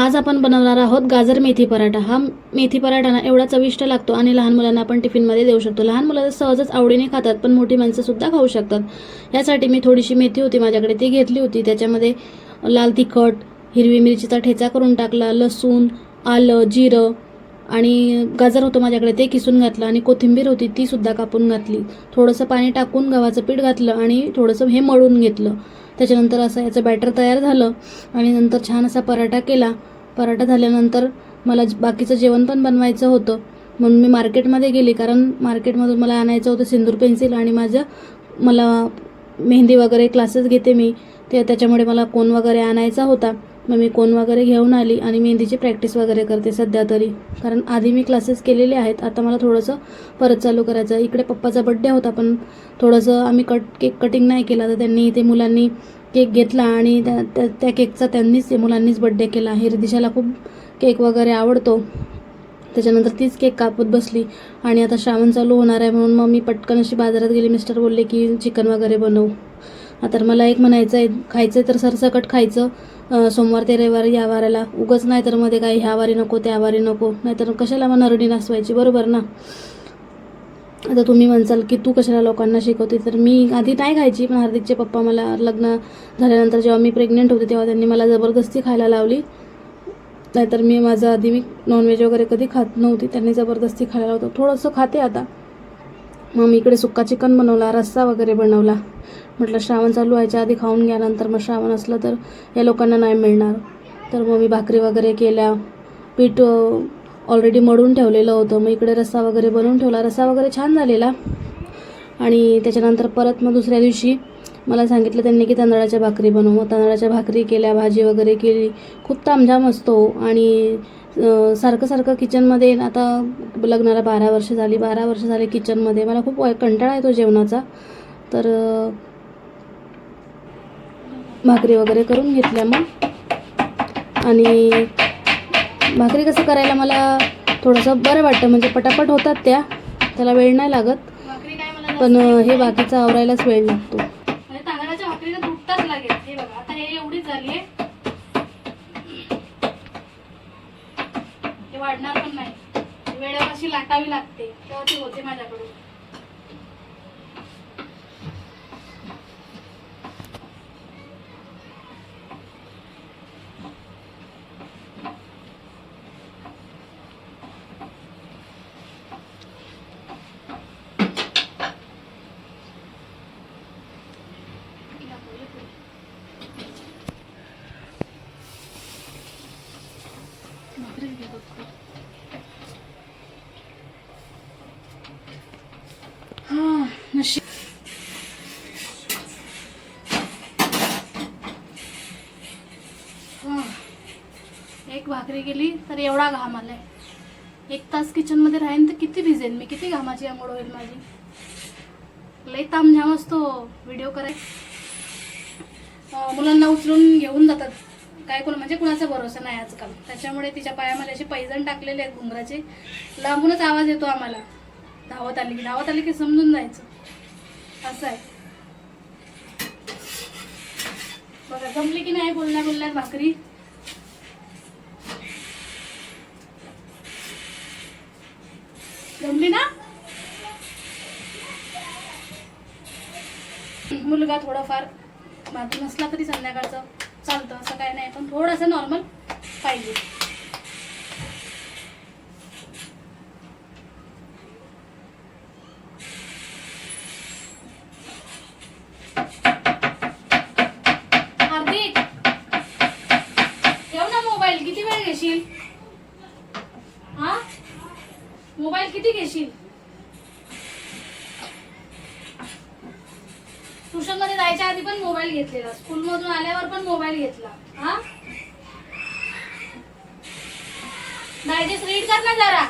आज आपण बनवणार आहोत गाजर मेथी पराठा. हा मेथी पराठा ना एवढा चविष्ट लागतो आणि लहान मुलांना आपण टिफिनमध्ये देऊ शकतो. लहान मुलं सहजच आवडीने खातात पण मोठी माणसं सुद्धा खाऊ शकतात. यासाठी मी थोडीशी मेथी होती माझ्याकडे ती घेतली होती. त्याच्यामध्ये लाल तिखट हिरवी मिरचीचा ठेचा करून टाकला लसूण आलं जिरं आणि गाजर होतं माझ्याकडे ते किसून घातलं आणि कोथिंबीर होती ती सुद्धा कापून घातली. थोडंसं पाणी टाकून गव्हाचं पीठ घातलं आणि थोडंसं हे मळून घेतलं. त्याच्यानंतर असं याचं बॅटर तयार झालं आणि नंतर छान असा पराठा केला. पराठा झाल्यानंतर मला बाकीचं जेवण पण बनवायचं होतं. म्हणून मी मार्केटमध्ये गेली कारण मार्केटमधून मला आणायचं होतं सिंदूर पेन्सिल आणि माझं मला मेहंदी वगैरे क्लासेस घेते मी. ते त्याच्यामुळे मला कोन वगैरे आणायचा होता. मग मी कोन वगैरे घेऊन आली आणि मेहंदीची प्रॅक्टिस वगैरे करते सध्या तरी. कारण आधी मी क्लासेस केलेले आहेत. आता मला थोडंसं परत चालू करायचं आहे. इकडे पप्पाचा बड्डे होता पण थोडंसं आम्ही कट केक कटिंग नाही केला. तर त्यांनी ते मुलांनी केक घेतला आणि त्या त्या त्या केकचा त्यांनीच ते मुलांनीच बड्डे केला. हिरदिशाला खूप केक वगैरे आवडतो. त्याच्यानंतर तीच केक कापत बसली. आणि आता श्रावण चालू होणार आहे म्हणून मग मी पटकन अशी बाजारात गेली. मिस्टर बोलले की चिकन वगैरे बनवू. आता मला एक म्हणायचं आहे खायचं तर सरसकट खायचं. सोमवार ते रविवारी या वाराला उगच नाही तर मध्ये काही ह्या वारी नको त्या वारी नको. नाहीतर कशाला मग नरडी नासवायची बरोबर ना? आता तुम्ही म्हणसाल की तू कशाला लोकांना शिकवते? तर मी आधी नाही खायची पण हार्दिकचे पप्पा मला लग्न झाल्यानंतर जेव्हा मी प्रेग्नेंट होते तेव्हा त्यांनी मला जबरदस्ती खायला लावली. नाहीतर मी माझं आधी मी नॉनव्हेज वगैरे कधी खात नव्हती त्यांनी जबरदस्ती खायला लावतो थोडंसं खाते आता. मग मी इकडे सुक्का चिकन बनवला रस्सा वगैरे बनवला. म्हटलं श्रावण चालू व्हायच्या आधी खाऊन घ्या नंतर मग श्रावण असलं तर या लोकांना नाही मिळणार. तर मग मी भाकरी वगैरे केल्या. पीठ ऑलरेडी मळून ठेवलेलं होतं. मग इकडे रस्सा वगैरे बनवून ठेवला. रस्सा वगैरे छान झालेला. आणि त्याच्यानंतर परत मग दुसऱ्या दिवशी मला सांगितलं त्यांनी की तांदळाच्या भाकरी बनव. मग तांदळाच्या भाकरी केल्या भाजी वगैरे केली. खूप तामझाम असतो आणि सारखं सारखं किचनमध्ये आता लग्नाला बारा वर्ष झाली. बारा वर्ष झाले किचनमध्ये. मला खूप वय- कंटाळा येतो जेवणाचा. तर भाकरी वगैरे करून घेतल्या मग. आणि भाकरी कसं करायला मला थोडंसं बरं वाटतं. म्हणजे पटापट होतात त्या. त्याला वेळ नाही लागत. पण हे बाकीचं आवरायलाच वेळ लागतो म्हणजे तांदळाच्या भाकरीला तुटताच लागेल हे बघा आता हे एवढीच झाली आहे ते वाढणार पण नाही. वेळेवर अशी लाटावी लागते तेव्हा ती होते माझ्याकडून भाकरीच घेत होतो हा नशीब एक भाकरी गेली तर एवढा घाम आलाय. एक तास किचनमध्ये राहीन तर किती भिजेन मी किती घामाची आंघोळ होईल माझी? लई तामझाम असतो. व्हिडिओ कराय मुलांना उचलून घेऊन जातात. काय कोण म्हणजे कुणाचा भरोसा नाही आजकाल. त्याच्यामुळे तिच्या पायामध्ये असे पैजण टाकलेले आहेत घुंगराचे. लांबूनच आवाज येतो आम्हाला. धावत आली की धावत आली की समजून जायचं. असं आहे. बघा जमली की नाही बोलण्या बोलण्यात भाकरी? जमली ना? मुलगा थोडाफार बाकी नसला तरी संध्याकाळचं. चालतं असं काय नाही. पण थोडंसं नॉर्मल पाहिजे. हार्दिक ठेव ना मोबाईल किती वेळ घेशील? हा? मोबाईल किती घेशील ट्युशनमध्ये जायच्या आधी पण मोबाईल घेतलेला. स्कूल मधून आल्यावर पण मोबाईल घेतला. हा? डायजेस्ट रीड कर ना जरा.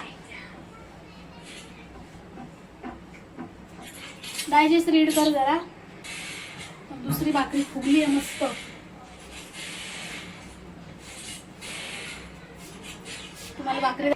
डायजेस्ट रीड कर जरा. दुसरी भाकरी फुगली आहे मस्त. तुम्हाला भाकरी